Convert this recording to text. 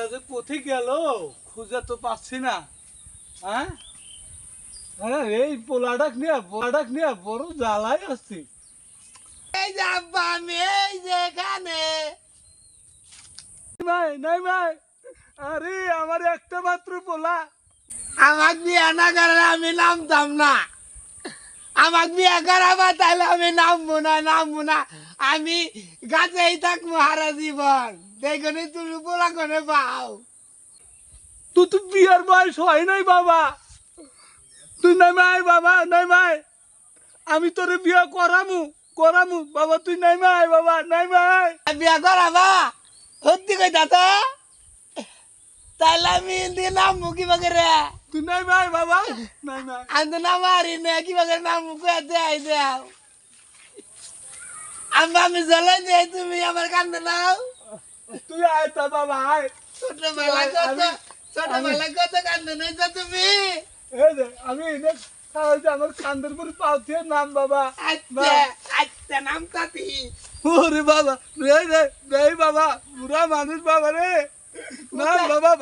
পোলাটা যে কোথায় গেল? খুঁজে তো পাচ্ছি না। হ্যাঁ? হ্যাঁ এই পোলাটাক নিয়ে পোলাটাক নিয়ে বড় জ্বালাই আসছি। এই যে আব্বা আমি এই যে এখানে। ভাই নাই ভাই। আরে আমার একটা মাত্র পোলা। আমার বিয়ে না করে আমি নামতাম না। আমার বিয়ে করাবা তাহলে আমি নামবো না নামবো না। আমি গাছেই থাকব হারা জীবন। দেখনি তুমি করে পাও তুই তো বিয়ার বয়স হয় নাই বাবা। তুই নাই মাই বাবা নাই মাই। আমি তোরে বিয়া করামু করামু। বাবা তুই নাই মাই বাবা নাই মাই। বিয়ে করাবা? সত্যি কইতা তো? তাহলে আমি দিয়ে নামবো কিবা করে তুই নাই মাই বাবা নাই মাই। আমি তো নামারি না কিবা করে নামবো কয়ে দেয় দেও আমি আমি চলে যাই তুমি আমার কান্দে নাও। তুই আয় তা বাবা আয়। ছোটবেলা কত ছোটবেলা কত কান্দে নেই তো তুমি? যে আমি আমার কান্দের পরে পাউথিয়ে নাম বাবা। আচ্ছা আচ্ছা নাম তাতি ওরে বাবা রে রে রে বাবা বুড়া মানুষ বাবা রে। নাম বাবা